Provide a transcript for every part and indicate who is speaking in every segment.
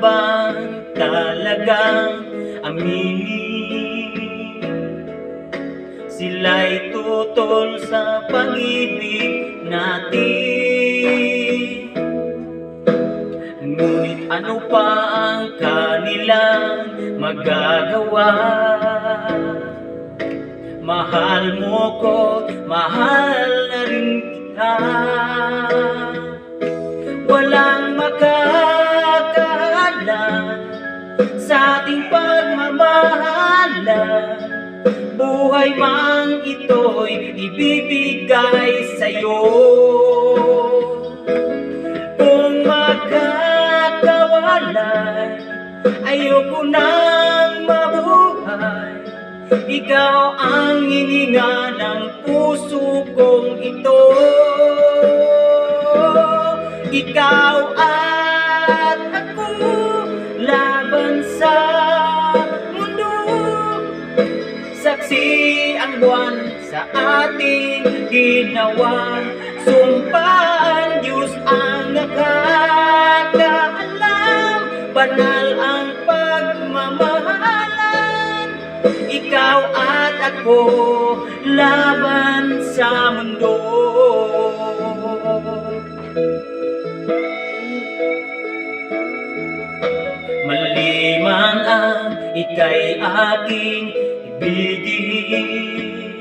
Speaker 1: bang talagang aminin? Sila'y tutol sa pag-ibig natin Ngunit ano pa ang kanilang magagawa? Mahal mo ko, mahal na rin kita sa ating pagmamahalan Buhay mang ito'y ibibigay sa'yo. Kung magkakawalay Ayoko nang mabuhay. Ikaw ang hininga ng puso kong ito. Ikaw at Saksi ang buwan sa ating ginawa Sumpaan Diyos ang nakakaalam Banal ang pagmamahalan. Ikaw at ako laban sa mundo. Malimang ang ika'y aking ibigin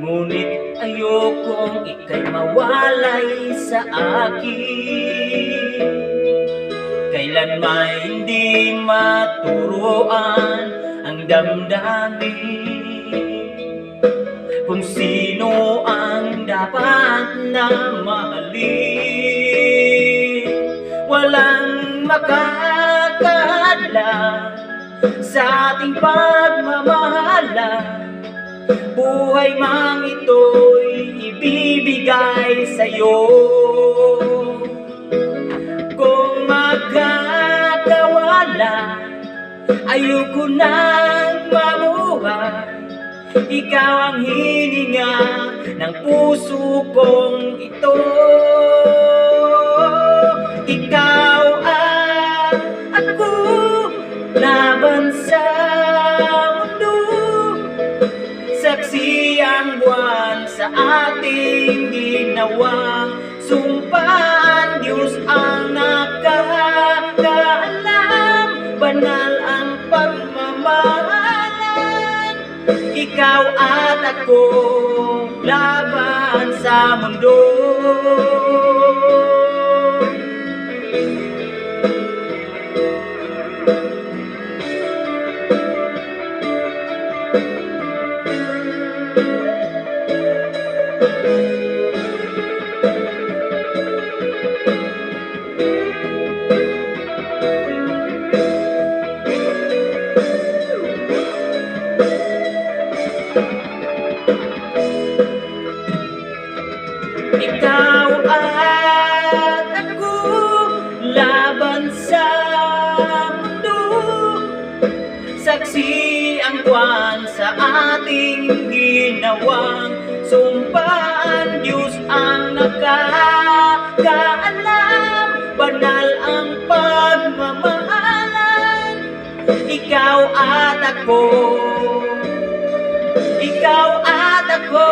Speaker 1: Ngunit ayokong ika'y mawalay sa akin. Kailan may hindi maturuan ang damdamin. Kung sino ang dapat na mahalin Walang makakaalam sa ating pagmamahalan Buhay mang ito'y ibibigay sa'yo. Kung magkakawala Ayoko nang mabuhay Ikaw ang hininga ng puso kong ito Ang buwan sa ating ginawa Sumpaan. Diyos ang nakakaalam Banal ang pagmamahalan. Ikaw at ako laban sa mundo ating ginawang Sumpaan. Diyos ang nakakaalam Banal ang pagmamahalan. Ikaw at ako Ikaw at ako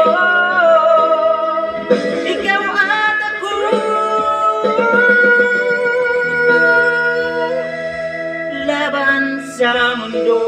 Speaker 1: Ikaw at ako. Laban sa mundo